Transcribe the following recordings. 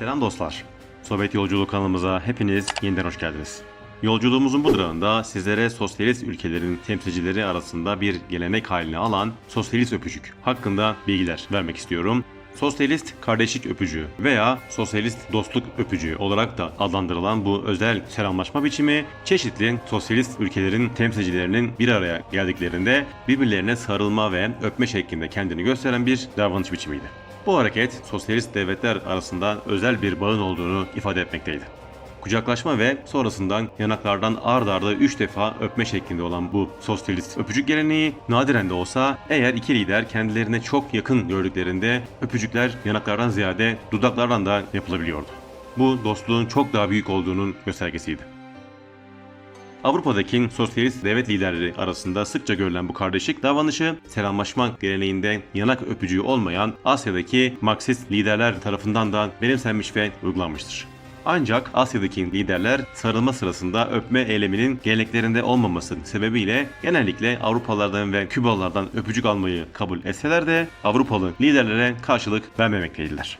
Selam dostlar. Sovyet Yolculuk kanalımıza hepiniz yeniden hoş geldiniz. Yolculuğumuzun bu durağında sizlere sosyalist ülkelerin temsilcileri arasında bir gelenek haline alan sosyalist öpücük hakkında bilgiler vermek istiyorum. Sosyalist kardeşlik öpücüğü veya sosyalist dostluk öpücüğü olarak da adlandırılan bu özel selamlaşma biçimi çeşitli sosyalist ülkelerin temsilcilerinin bir araya geldiklerinde birbirlerine sarılma ve öpme şeklinde kendini gösteren bir davranış biçimiydi. Bu hareket sosyalist devletler arasında özel bir bağın olduğunu ifade etmekteydi. Kucaklaşma ve sonrasından yanaklardan ard arda 3 defa öpme şeklinde olan bu sosyalist öpücük geleneği nadiren de olsa eğer iki lider kendilerine çok yakın gördüklerinde öpücükler yanaklardan ziyade dudaklardan da yapılabiliyordu. Bu dostluğun çok daha büyük olduğunun göstergesiydi. Avrupa'daki sosyalist devlet liderleri arasında sıkça görülen bu kardeşlik davranışı selamlaşma geleneğinde yanak öpücüğü olmayan Asya'daki Marksist liderler tarafından da benimsenmiş ve uygulanmıştır. Ancak Asya'daki liderler sarılma sırasında öpme eyleminin geleneklerinde olmaması sebebiyle genellikle Avrupalılardan ve Kübalılardan öpücük almayı kabul etseler de Avrupalı liderlere karşılık vermemekteydiler.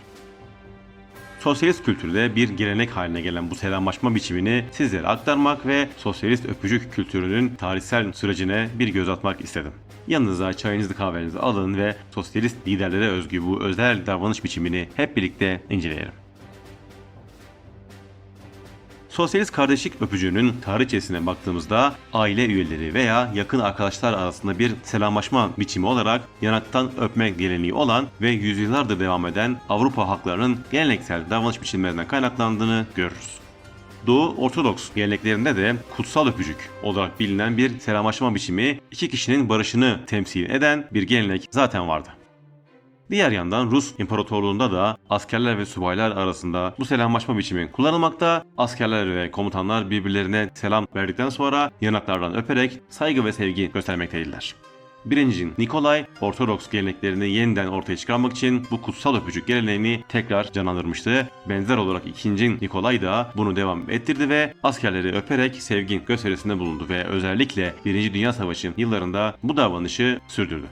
Sosyalist kültürde bir gelenek haline gelen bu selamlaşma biçimini sizlere aktarmak ve sosyalist öpücük kültürünün tarihsel sürecine bir göz atmak istedim. Yanınıza çayınızı kahvenizi alın ve sosyalist liderlere özgü bu özel davranış biçimini hep birlikte inceleyelim. Sosyalist kardeşlik öpücüğünün tarihçesine baktığımızda aile üyeleri veya yakın arkadaşlar arasında bir selamlaşma biçimi olarak yanaktan öpme geleneği olan ve yüzyıllardır devam eden Avrupa halklarının geleneksel davranış biçimlerinden kaynaklandığını görürüz. Doğu Ortodoks geleneklerinde de kutsal öpücük olarak bilinen bir selamlaşma biçimi iki kişinin barışını temsil eden bir gelenek zaten vardı. Diğer yandan Rus İmparatorluğunda da askerler ve subaylar arasında bu selamlaşma biçimi kullanılmakta. Askerler ve komutanlar birbirlerine selam verdikten sonra yanaklardan öperek saygı ve sevgi göstermekteydiler. Birinci Nikolay, Ortodoks geleneklerini yeniden ortaya çıkarmak için bu kutsal öpücük geleneğini tekrar canlandırmıştı. Benzer olarak ikinci Nikolay da bunu devam ettirdi ve askerleri öperek sevgi gösterisinde bulundu ve özellikle Birinci Dünya Savaşı yıllarında bu davranışı sürdürdü.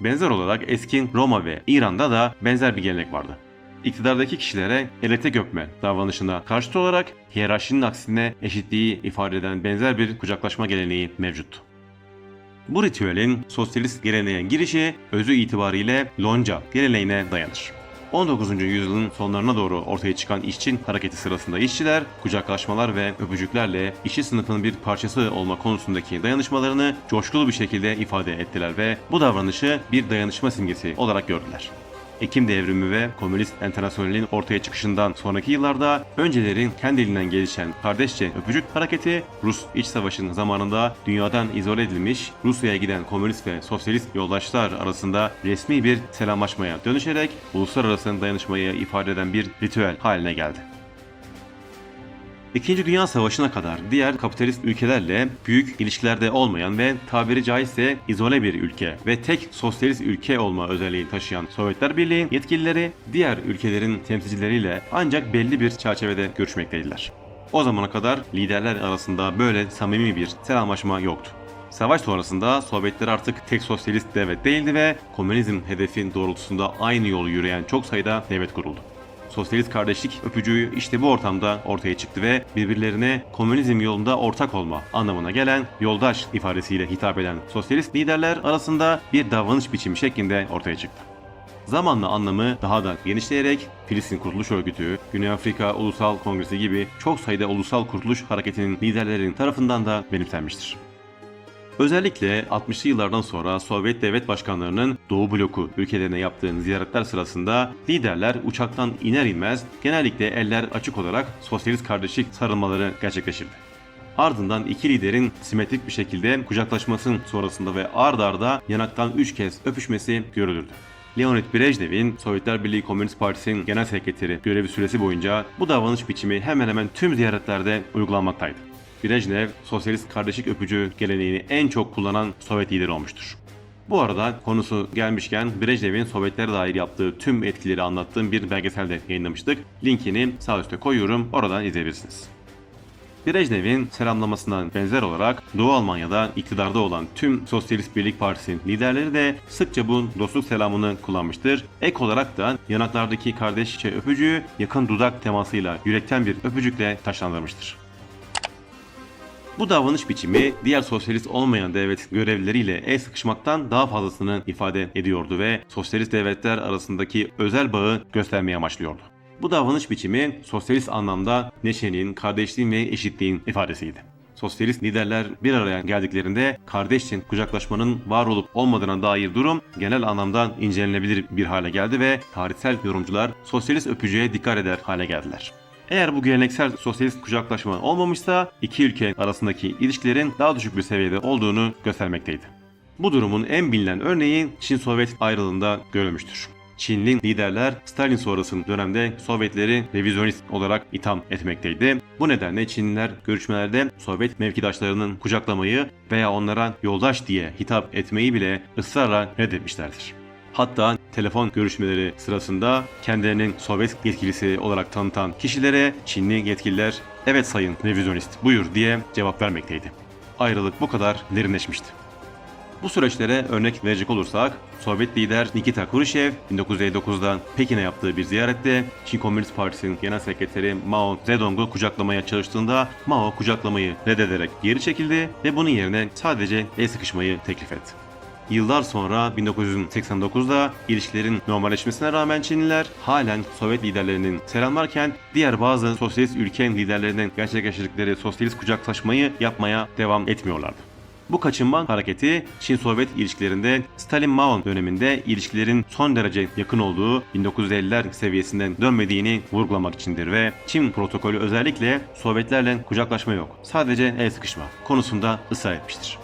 Benzer olarak eski Roma ve İran'da da benzer bir gelenek vardı. İktidardaki kişilere elete göpme davranışına karşıt olarak hiyerarşinin aksine eşitliği ifade eden benzer bir kucaklaşma geleneği mevcuttu. Bu ritüelin sosyalist geleneğe girişi özü itibariyle lonca geleneğine dayanır. 19. yüzyılın sonlarına doğru ortaya çıkan işçi hareketi sırasında işçiler kucaklaşmalar ve öpücüklerle işçi sınıfının bir parçası olma konusundaki dayanışmalarını coşkulu bir şekilde ifade ettiler ve bu davranışı bir dayanışma simgesi olarak gördüler. Ekim devrimi ve Komünist Enternasyonel'in ortaya çıkışından sonraki yıllarda öncelerin kendiliğinden gelişen kardeşçe öpücük hareketi Rus İç Savaşı'nın zamanında dünyadan izole edilmiş Rusya'ya giden komünist ve sosyalist yoldaşlar arasında resmi bir selamlaşmaya dönüşerek uluslararası dayanışmayı ifade eden bir ritüel haline geldi. İkinci Dünya Savaşı'na kadar diğer kapitalist ülkelerle büyük ilişkilerde olmayan ve tabiri caizse izole bir ülke ve tek sosyalist ülke olma özelliği taşıyan Sovyetler Birliği yetkilileri diğer ülkelerin temsilcileriyle ancak belli bir çerçevede görüşmekteydiler. O zamana kadar liderler arasında böyle samimi bir selamlaşma yoktu. Savaş sonrasında Sovyetler artık tek sosyalist devlet değildi ve komünizm hedefin doğrultusunda aynı yolu yürüyen çok sayıda devlet kuruldu. Sosyalist kardeşlik öpücüğü işte bu ortamda ortaya çıktı ve birbirlerine komünizm yolunda ortak olma anlamına gelen yoldaş ifadesiyle hitap eden sosyalist liderler arasında bir davranış biçimi şeklinde ortaya çıktı. Zamanla anlamı daha da genişleyerek Filistin Kurtuluş Örgütü, Güney Afrika Ulusal Kongresi gibi çok sayıda ulusal kurtuluş hareketinin liderlerinin tarafından da benimsenmiştir. Özellikle 60'lı yıllardan sonra Sovyet devlet başkanlarının Doğu bloku ülkelerine yaptığı ziyaretler sırasında liderler uçaktan iner inmez genellikle eller açık olarak sosyalist kardeşlik sarılmaları gerçekleşirdi. Ardından iki liderin simetrik bir şekilde kucaklaşmasının sonrasında ve ard arda yanaktan 3 kez öpüşmesi görülürdü. Leonid Brejnev'in Sovyetler Birliği Komünist Partisi'nin genel sekreteri görevi süresi boyunca bu davranış biçimi hemen hemen tüm ziyaretlerde uygulanmaktaydı. Brejnev, sosyalist kardeşlik öpücüğü geleneğini en çok kullanan Sovyet lideri olmuştur. Bu arada konusu gelmişken Brejnev'in Sovyetlere dair yaptığı tüm etkileri anlattığım bir belgeselde yayınlamıştık. Linkini sağ üstte koyuyorum, oradan izleyebilirsiniz. Brejnev'in selamlamasından benzer olarak Doğu Almanya'da iktidarda olan tüm Sosyalist Birlik Partisi'nin liderleri de sıkça bu dostluk selamını kullanmıştır. Ek olarak da yanaklardaki kardeşçe öpücüğü yakın dudak temasıyla yürekten bir öpücükle taşlandırmıştır. Bu davranış biçimi diğer sosyalist olmayan devlet görevlileriyle el sıkışmaktan daha fazlasını ifade ediyordu ve sosyalist devletler arasındaki özel bağı göstermeye amaçlıyordu. Bu davranış biçimi sosyalist anlamda neşenin, kardeşliğin ve eşitliğin ifadesiydi. Sosyalist liderler bir araya geldiklerinde kardeşçe kucaklaşmanın var olup olmadığına dair durum genel anlamda incelenebilir bir hale geldi ve tarihsel yorumcular sosyalist öpücüğe dikkat eder hale geldiler. Eğer bu geleneksel sosyalist kucaklaşma olmamışsa iki ülke arasındaki ilişkilerin daha düşük bir seviyede olduğunu göstermekteydi. Bu durumun en bilinen örneği Çin-Sovyet ayrılığında görülmüştür. Çinli liderler Stalin sonrası dönemde Sovyetleri revizyonist olarak itham etmekteydi. Bu nedenle Çinliler görüşmelerde Sovyet mevkidaşlarının kucaklamayı veya onlara yoldaş diye hitap etmeyi bile ısrarla reddetmişlerdir. Hatta telefon görüşmeleri sırasında kendilerinin Sovyet yetkilisi olarak tanıtan kişilere Çinli yetkililer evet sayın revizyonist buyur diye cevap vermekteydi. Ayrılık bu kadar derinleşmişti. Bu süreçlere örnek verecek olursak, Sovyet lider Nikita Khrushchev 1959'da Pekin'e yaptığı bir ziyarette Çin Komünist Partisi'nin genel sekreteri Mao Zedong'u kucaklamaya çalıştığında Mao kucaklamayı reddederek geri çekildi ve bunun yerine sadece el sıkışmayı teklif etti. Yıllar sonra 1989'da ilişkilerin normalleşmesine rağmen Çinliler halen Sovyet liderlerinin selamlarken diğer bazı sosyalist ülke liderlerinin gerçekleştirdikleri sosyalist kucaklaşmayı yapmaya devam etmiyorlardı. Bu kaçınma hareketi Çin-Sovyet ilişkilerinde Stalin-Mao döneminde ilişkilerin son derece yakın olduğu 1950'ler seviyesinden dönmediğini vurgulamak içindir ve Çin protokolü özellikle Sovyetlerle kucaklaşma yok, sadece el sıkışma konusunda ısrar etmiştir.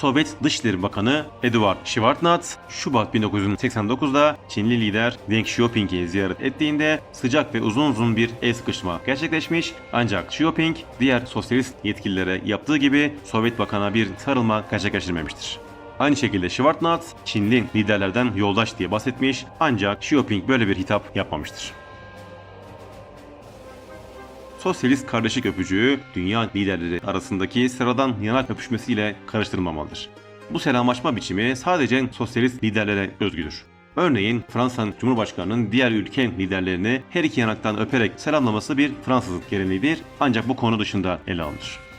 Sovyet Dışişleri Bakanı Eduard Shevardnadze, Şubat 1989'da Çinli lider Deng Xiaoping'i ziyaret ettiğinde sıcak ve uzun uzun bir el sıkışma gerçekleşmiş ancak Xiaoping diğer sosyalist yetkililere yaptığı gibi Sovyet Bakan'a bir sarılma gerçekleştirmemiştir. Aynı şekilde Shevardnadze Çinli liderlerden yoldaş diye bahsetmiş ancak Xiaoping böyle bir hitap yapmamıştır. Sosyalist kardeşlik öpücüğü dünya liderleri arasındaki sıradan yanak öpüşmesiyle karıştırılmamalıdır. Bu selamlaşma biçimi sadece sosyalist liderlere özgüdür. Örneğin Fransa Cumhurbaşkanı'nın diğer ülke liderlerini her iki yanaktan öperek selamlaması bir Fransızlık geleneğidir ancak bu konu dışında ele alınır.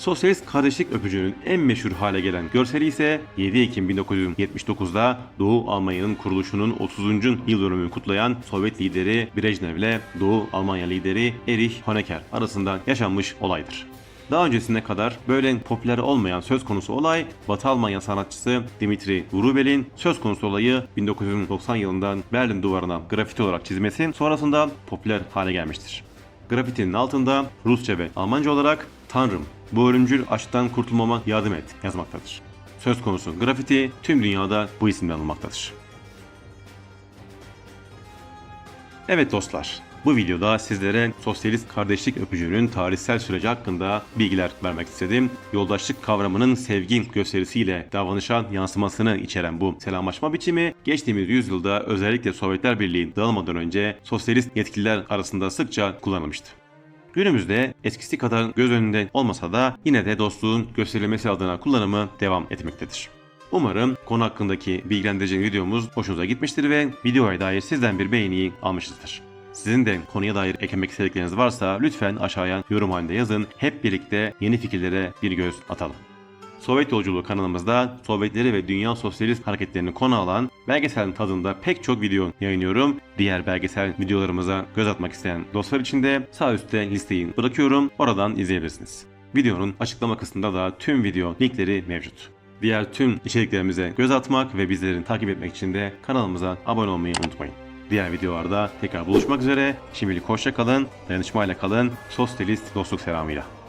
Sosyalist kardeşlik öpücüğünün en meşhur hale gelen görseli ise 7 Ekim 1979'da Doğu Almanya'nın kuruluşunun 30. yıl dönümünü kutlayan Sovyet lideri Brejnev ile Doğu Almanya lideri Erich Honecker arasında yaşanmış olaydır. Daha öncesine kadar böyle popüler olmayan söz konusu olay Batı Almanya sanatçısı Dimitri Vrubel'in söz konusu olayı 1990 yılından Berlin duvarına grafiti olarak çizmesi sonrasında popüler hale gelmiştir. Grafitinin altında Rusça ve Almanca olarak Tanrım bu ölümcül aşktan kurtulmama yardım et yazmaktadır. Söz konusu grafiti tüm dünyada bu isimle anılmaktadır. Evet dostlar, bu videoda sizlere sosyalist kardeşlik öpücüğünün tarihsel süreci hakkında bilgiler vermek istedim. Yoldaşlık kavramının sevgi gösterisiyle davranışa yansımasını içeren bu selamlaşma biçimi geçtiğimiz yüzyılda özellikle Sovyetler Birliği dağılmadan önce sosyalist yetkililer arasında sıkça kullanılmıştı. Günümüzde eskisi kadar göz önünde olmasa da yine de dostluğun gösterilmesi adına kullanımı devam etmektedir. Umarım konu hakkındaki bilgilendirici videomuz hoşunuza gitmiştir ve videoya dair sizden bir beğeniyi almışızdır. Sizin de konuya dair eklemek istedikleriniz varsa lütfen aşağıya yorum halinde yazın. Hep birlikte yeni fikirlere bir göz atalım. Sovyet Yolculuğu kanalımızda Sovyetleri ve dünya sosyalist hareketlerini konu alan belgesel tadında pek çok video yayınlıyorum. Diğer belgesel videolarımıza göz atmak isteyen dostlar için de sağ üstte listeyi bırakıyorum. Oradan izleyebilirsiniz. Videonun açıklama kısmında da tüm video linkleri mevcut. Diğer tüm içeriklerimize göz atmak ve bizleri takip etmek için de kanalımıza abone olmayı unutmayın. Diğer videolarda tekrar buluşmak üzere. Şimdilik hoşça kalın, dayanışmayla kalın, sosyalist dostluk selamıyla.